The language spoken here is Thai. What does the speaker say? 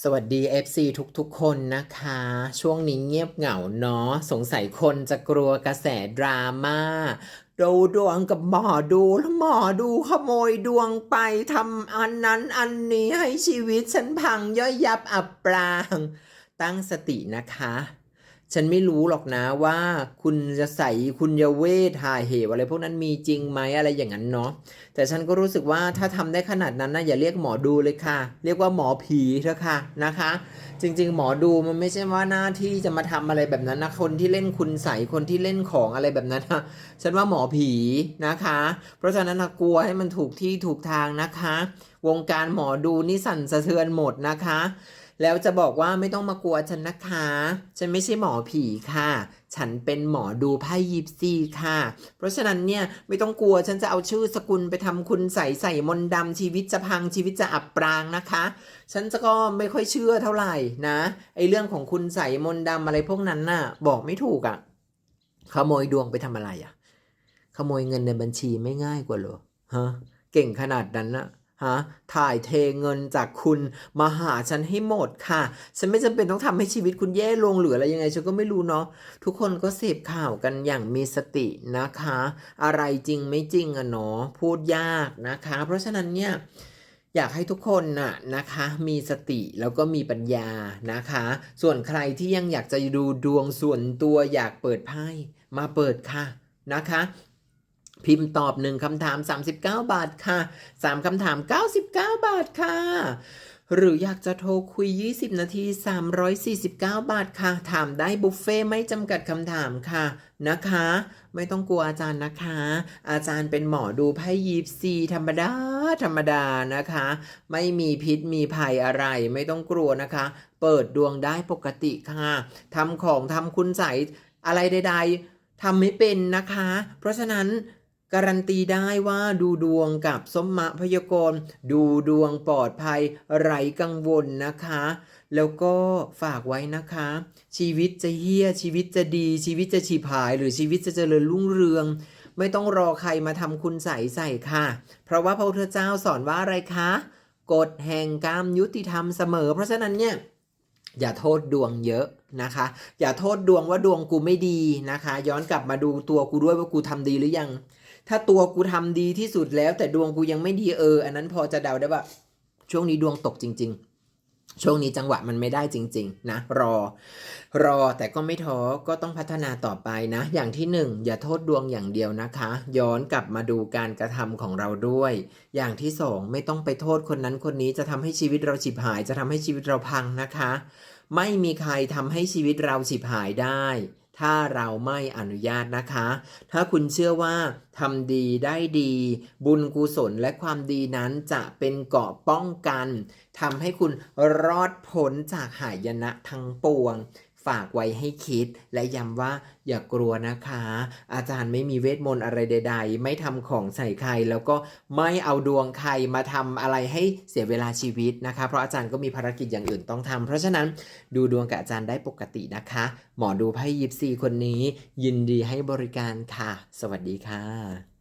สวัสดี FC ทุกๆ คนนะคะ ช่วงนี้เงียบเหงาเนาะสงสัยคนจะกลัวกระแสดราม่าดูดวงกับหมอดูแล้วหมอดูขโมยดวงไปทำอันนั้นอันนี้ให้ชีวิตฉันพังย่อยยับอับปราง ตั้งสตินะคะ ฉันไม่รู้หรอกนะว่าคุณจะใส่คุณยเวทหาเหวอะไรพวกนั้นมีจริงไหมอะไรอย่างนั้นเนาะแต่ฉันก็รู้สึกว่าถ้าทำได้ขนาดนั้นนะอย่าเรียกหมอดูเลยค่ะ เรียกว่าหมอผีเถอะค่ะนะคะ จริง ๆ หมอดูมันไม่ใช่ว่าหน้าที่จะมาทำอะไรแบบนั้นนะคนที่เล่นคุณใสยคนที่เล่นของอะไรแบบนั้นนะฉันว่าหมอผีนะคะ เพราะฉะนั้นกลัวให้มันถูกที่ถูกทางนะคะ วงการหมอดูนี่สั่นสะเทือนหมดนะคะ แล้วจะบอกว่าไม่ต้องมากลัวฉันนะคะ ฉันไม่ใช่หมอผีค่ะ ฉันเป็นหมอดูไพ่ยิปซีค่ะ เพราะฉะนั้นเนี่ยไม่ต้องกลัวฉันจะเอาชื่อสกุลไปทำคุณใส่ใส่มนต์ดำชีวิตจะพังชีวิตจะอับปรางนะคะ ฉันจะก็ไม่ค่อยเชื่อเท่าไหร่นะไอเรื่องของคุณใส่มนต์ดำอะไรพวกนั้นน่ะ บอกไม่ถูกอะ่ะขโมยดวงไปทำอะไรอะ่ะ ขโมยเงินในบัญชีไม่ง่ายกว่าหรอฮะเก่งขนาดนั้นน่ะ ฮะถ่ายเทเงินจากคุณมาหาฉันให้หมดค่ะ ฉันไม่จำเป็นต้องทำให้ชีวิตคุณแย่ลงหรืออะไรยังไงฉันก็ไม่รู้เนาะทุกคนก็เสพข่าวกันอย่างมีสตินะคะ อะไรจริงไม่จริงอะเนาะพูดยากนะคะ เพราะฉะนั้นเนี่ยอยากให้ทุกคนน่ะนะคะมีสติแล้วก็มีปัญญานะคะ ส่วนใครที่ยังอยากจะดูดวงส่วนตัวอยากเปิดไพ่มาเปิดค่ะนะคะ พิมพ์ตอบหนึ่งคำถาม 39 บาทค่ะ 3 คำถาม 99 บาทค่ะ หรืออยากจะโทรคุย 20 นาที 349 บาทค่ะ ถามได้บุฟเฟ่ไม่จำกัดคำถามค่ะนะคะ ไม่ต้องกลัวอาจารย์นะคะ อาจารย์เป็นหมอดูไพ่ยิปซีธรรมดา ธรรมดานะคะ ไม่มีพิษมีภัยอะไร ไม่ต้องกลัวนะคะ เปิดดวงได้ปกติค่ะทำของทำคุณใสอะไรใด ๆทำไม่เป็นนะคะ เพราะฉะนั้น การันตีได้ว่าดูดวงกับสมมะพยากรณ์ดูดวงปลอดภัยไร้กังวลนะคะ แล้วก็ฝากไว้นะคะ ชีวิตจะเฮี้ยชีวิตจะดี ชีวิตจะฉีบหาย หรือชีวิตจะเจริญรุ่งเรือง ไม่ต้องรอใครมาทำคุณใส่ใส่ค่ะ เพราะว่าพระพุทธเจ้าสอนว่าอะไรคะ กฎแห่งกรรมยุติธรรมเสมอ เพราะฉะนั้นเนี่ย อย่าโทษดวงเยอะนะคะ อย่าโทษดวงว่าดวงกูไม่ดีนะคะ ย้อนกลับมาดูตัวกูด้วยว่ากูทำดีหรือยัง ถ้าตัวกูทำดีที่สุดแล้ว แต่ดวงกูยังไม่ดีเออ อันนั้นพอจะเดาได้ว่า ช่วงนี้ดวงตกจริง ๆ ช่วงนี้จังหวะมันไม่ได้จริง ๆ นะ รอ รอแต่ก็ไม่ท้อก็ต้องพัฒนาต่อไปนะ อย่างที่หนึ่งอย่าโทษดวงอย่างเดียวนะคะ ย้อนกลับมาดูการกระทำของเราด้วย อย่างที่สองไม่ต้องไปโทษคนนั้นคนนี้จะทำให้ชีวิตเราฉิบหาย จะทำให้ชีวิตเราพังนะคะ ไม่มีใครทำให้ชีวิตเราฉิบหายได้ ถ้าเราไม่อนุญาตนะคะ ถ้าคุณเชื่อว่าทำดีได้ดี บุญกุศลและความดีนั้นจะเป็นเกราะป้องกันทำให้คุณรอดพ้นจากหายนะทั้งปวง ฝากไว้ให้คิด และย้ำว่าอย่ากลัวนะคะ อาจารย์ไม่มีเวทมนต์อะไรใด ๆ ไม่ทำของใส่ใคร แล้วก็ไม่เอาดวงใครมาทำอะไรให้เสียเวลาชีวิตนะคะ เพราะอาจารย์ก็มีภารกิจอย่างอื่นต้องทำเพราะฉะนั้นดูดวงกับอาจารย์ได้ปกตินะคะ หมอดูไพ่ยิปซีคนนี้ ยินดีให้บริการค่ะ สวัสดีค่ะ